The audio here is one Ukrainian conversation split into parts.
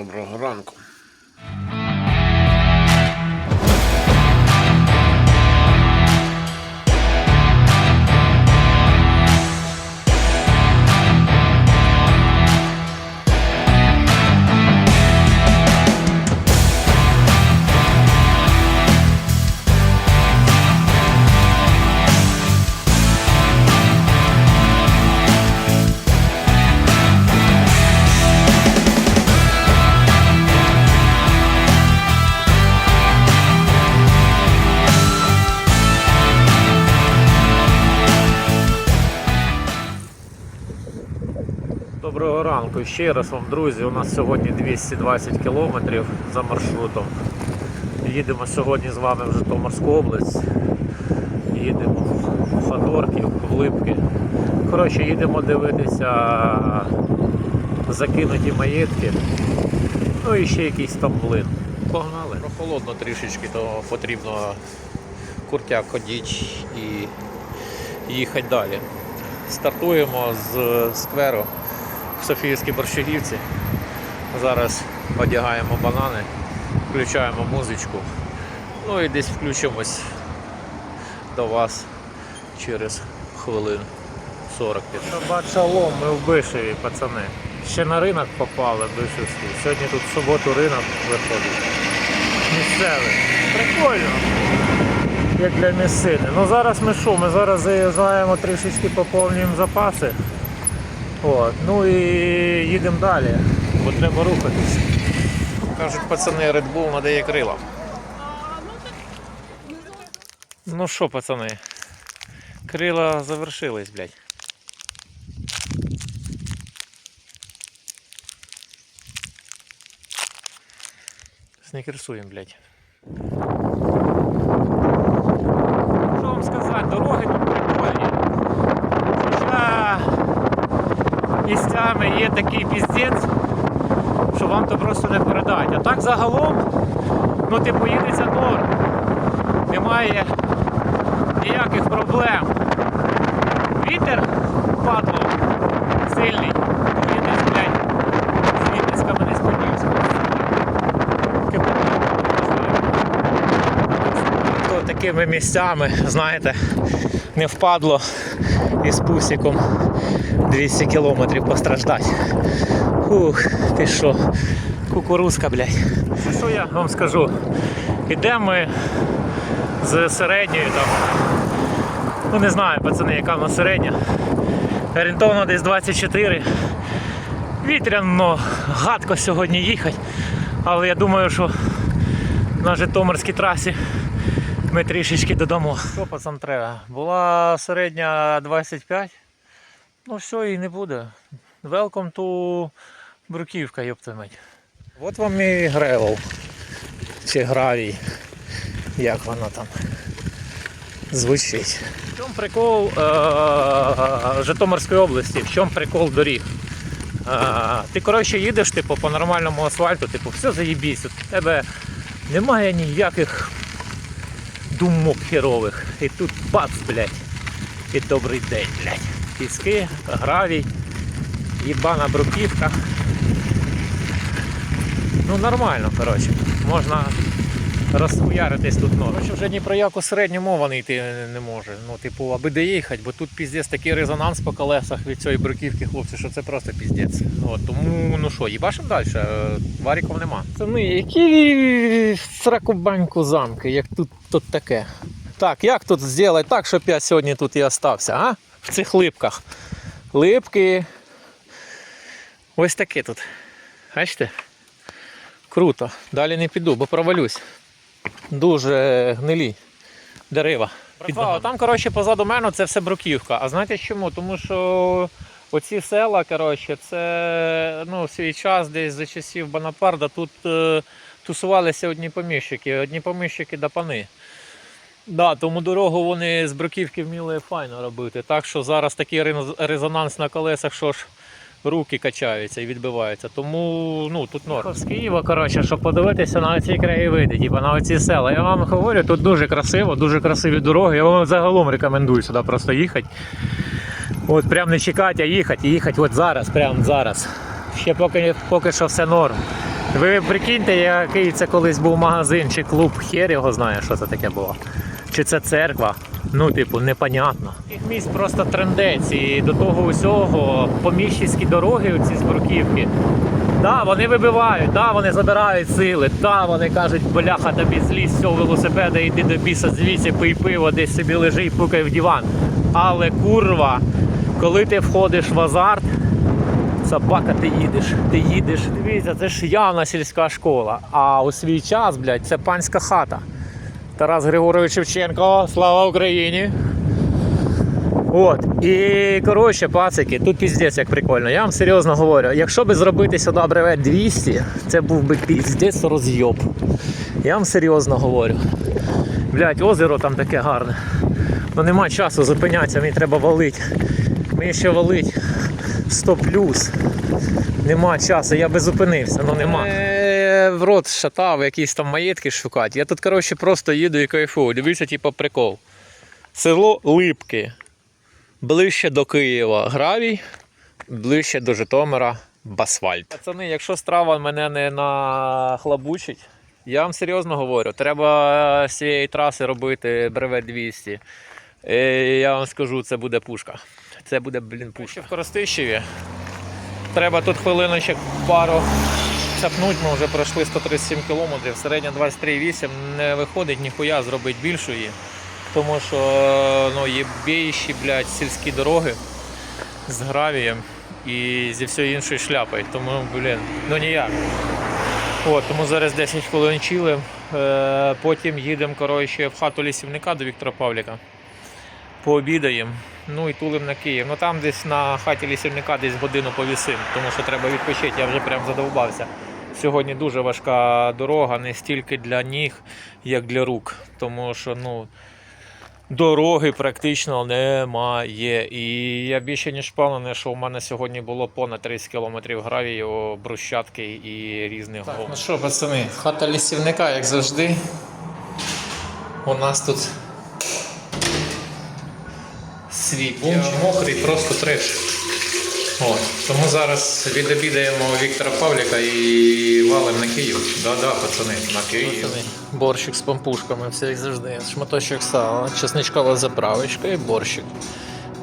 Доброго ранку. Доброго ранку ще раз вам, друзі. У нас сьогодні 220 кілометрів за маршрутом. Їдемо сьогодні з вами в Житомирську область. Їдемо в Фадорків, в Липки. Коротше, їдемо дивитися закинуті маєтки. Ну і ще якийсь там млин. Погнали. Прохолодно трішечки, то потрібно куртяк ходіть і їхати далі. Стартуємо з скверу в Софіївській Борщагівці. Зараз одягаємо банани, включаємо музичку. Ну і десь включимось до вас через хвилин 45. Шабат шалом, ми в Бишеві, пацани. Ще на ринок попали Бишевський. Сьогодні тут в суботу ринок виходить. Місцевий. Прикольно. Як для місцини. Ну зараз ми що? Ми зараз заїжджаємо трішечки поповнюємо запаси. От. Ну і їдемо далі, бо треба рухатись. Кажуть, пацани, Red Bull надає крила. Ну що, пацани, крила завершились, блядь. Снікерсуємо, блядь. Що вам сказати, дороги тут прикольні. Хоча місцями є такий піздець, що вам то просто не передати. А так загалом, ну типу їдеться норм. Немає ніяких проблем. Вітер падло сильний. Такими місцями, знаєте, не впадло із пусіком 200 кілометрів постраждати. Ух, ти що, кукурузка, блядь. Що я вам скажу? Ідемо ми з середньою там. Ну не знаю, пацани, яка в нас середня. Орієнтовно десь 24. Вітряно, гадко сьогодні їхати. Але я думаю, що на Житомирській трасі ми трішечки додамо. Що пацан треба? Була середня 25. Ну все, і не буде. Welcome to Бруківка, ёпта мать. От вам і гревел. Чи гравій. Як воно там звучить. В чому прикол е- Житомирської області? В чому прикол доріг? Е, ти коротше їдеш типу, по нормальному асфальту, типу, все заїбісь. У тебе немає ніяких думок херових. І тут бац, блядь. І добрий день, блядь. Піски, гравій, їбана бруківка. Ну нормально, коротше. Можна розхуяритись тут норм. Вже ні про яку середню мова не йти не може. Ну, типу, аби де їхати, бо тут піздець такий резонанс по колесах від цієї бруківки, хлопці, що це просто піздець. От, тому, ну що, їбашим далі, е, варіків нема. Це ми, які сракобаньку замки, як тут, тут таке. Так, як тут зробити так, щоб я сьогодні тут і остався, а? В цих липках. Липки. Ось таке тут. Бачите? Круто. Далі не піду, бо провалюсь. Дуже гнилі дерева. Братва, там, коротше, позаду мене це все бруківка. А знаєте чому? Тому що оці села, коротше, це ну, свій час десь за часів Бонапарда тут е, тусувалися одні поміщики, одні поміщики да пани. Да, тому дорогу вони з бруківки вміли файно робити. Так що зараз такий резонанс на колесах, що ж руки качаються і відбиваються. Тому ну, тут норм. З Києва, коротше, щоб подивитися на ці краєвиди, типу, на оці села. Я вам говорю, тут дуже красиво, дуже красиві дороги. Я вам загалом рекомендую сюди просто їхати. От прям не чекати, а їхати, їхати от зараз, прямо зараз. Ще поки, поки що все норм. Ви прикиньте, який це колись був магазин чи клуб, хер його знає, що це таке було. Чи це церква? Ну, типу, непонятно. Їх місць просто трендець. І до того усього поміщицькі дороги, оці з бруківки. Да, вони вибивають, да, вони забирають сили, да, вони кажуть, бляха, тобі злізь з цього велосипеда, йди до біса звідси, пий пиво, десь собі лежи і пукай в диван. Але курва, коли ти входиш в азарт, Собака, ти їдеш, ти їдеш. Дивіться, це ж явна сільська школа. А у свій час, блядь, це панська хата. Тарас Григорович Шевченко, слава Україні! От. І коротше, пацики, тут піздець як прикольно. Я вам серйозно говорю, якщо би зробити сюди бревет 200, це був би піздець розйоб. Я вам серйозно говорю. Блять, озеро там таке гарне. Ну нема часу зупинятися, мені треба валити. Мені ще валить 100 плюс. Нема часу, я би зупинився, ну нема. В рот шатав, якісь там маєтки шукати. Я тут, коротше, просто їду і кайфую. Дивіться, типу, прикол. Село Липки. Ближче до Києва гравій, ближче до Житомира басфальт. Пацани, якщо страва мене не нахлабучить, я вам серйозно говорю, треба з цієї траси робити бревет 200. І я вам скажу, це буде пушка. Це буде, блін, пушка. Ще в Коростищеві. Треба тут хвилиночок пару цапнуть, ми вже пройшли 137 кілометрів, середня 23,8 не виходить ніхуя зробити більшої. Тому що ну, є більші, блядь, сільські дороги з гравієм і зі всією іншою шляпою. Тому, блін, ну ніяк. От, тому зараз 10 хвилин чилим. Е, потім їдемо коротше, в хату лісівника до Віктора Павліка. Пообідаємо. Ну і тулим на Київ. Ну там десь на хаті лісівника десь годину повісим, тому що треба відпочити, я вже прям задовбався. Сьогодні дуже важка дорога, не стільки для ніг, як для рук. Тому що ну, дороги практично немає. І я більше ніж впевнений, що у мене сьогодні було понад 30 кілометрів гравію, брусчатки і різних так, Ну що, пацани, хата лісівника, як завжди. У нас тут свій бомж мокрий, просто треш. От. Тому зараз відобідаємо Віктора Павліка і валимо на Київ. Да-да, пацани, на Київ. Борщик з пампушками, все як завжди. Шматочок сала, чесничкова заправочка і борщик.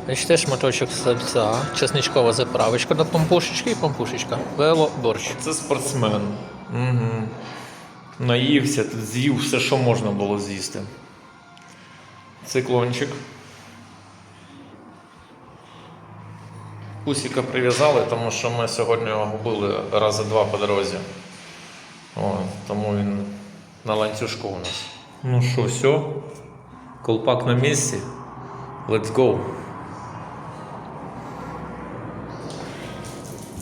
Бачите, шматочок сальця, чесничкова заправочка на пампушечки і пампушечка. Вело борщ. Це спортсмен. Угу. Наївся, тут з'їв все, що можна було з'їсти. Циклончик. Пусіка прив'язали, тому що ми сьогодні його губили рази два по дорозі. О, тому він на ланцюжку у нас. Ну що, все? Колпак на місці. Let's go.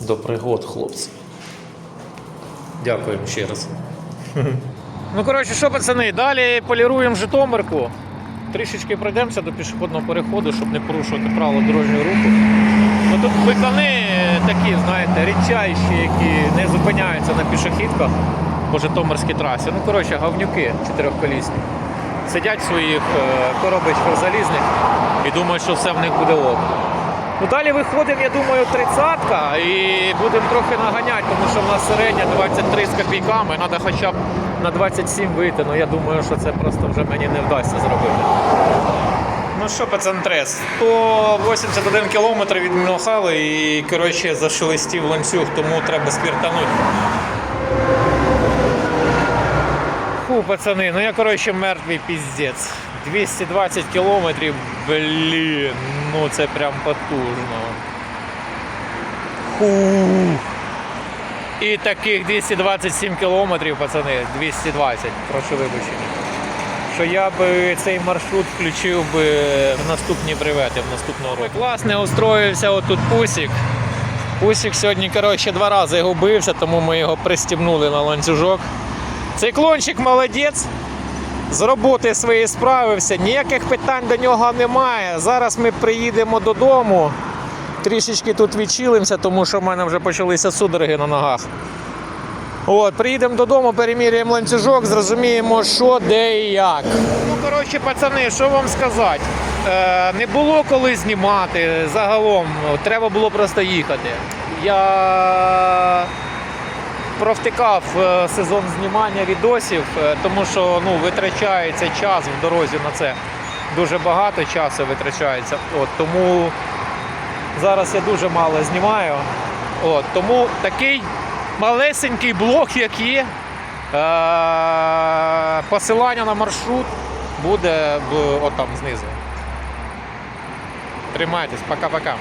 До пригод, хлопці. Дякуємо ще раз. Ну, коротше, що, пацани, далі поліруємо Житомирку. Трішечки пройдемося до пішохідного переходу, щоб не порушувати правила дорожнього руху. Ну, тут бикани такі, знаєте, рідчайші, які не зупиняються на пішохідках по Житомирській трасі. Ну, коротше, говнюки чотирьохколісні. Сидять в своїх е, коробочках залізних і думають, що все в них буде ок. Ну, далі виходимо, я думаю, тридцятка і будемо трохи наганяти, тому що в нас середня 23 з копійками, треба хоча б на 27 вийти. Ну я думаю, що це просто вже мені не вдасться зробити. Ну що, пацантрес, 181 кілометр відмахали і коротше зашелестів ланцюг, тому треба спіртанути. Фу, пацани, ну я коротше мертвий піздець. 220 кілометрів, блін, ну це прям потужно. Фух. І таких 227 кілометрів, пацани, 220, прошу вибачення. Що я би цей маршрут включив би в наступні бревети, в наступного року. Власне, устроївся отут пусік. Пусік сьогодні, коротше, два рази губився, тому ми його пристібнули на ланцюжок. Циклончик молодець. З роботи своєї справився, ніяких питань до нього немає. Зараз ми приїдемо додому. Трішечки тут відчилимося, тому що в мене вже почалися судороги на ногах. От, Приїдемо додому, перемірюємо ланцюжок, зрозуміємо, що, де і як. Ну, коротше, пацани, що вам сказати? Е, Не було коли знімати загалом, ну, треба було просто їхати. Я провтикав е, сезон знімання відосів, е, тому що ну, витрачається час в дорозі на це. Дуже багато часу витрачається. От, Тому зараз я дуже мало знімаю. От, Тому такий малесенький блок, який е, посилання на маршрут буде в, от там знизу. Тримайтесь, пока-пока.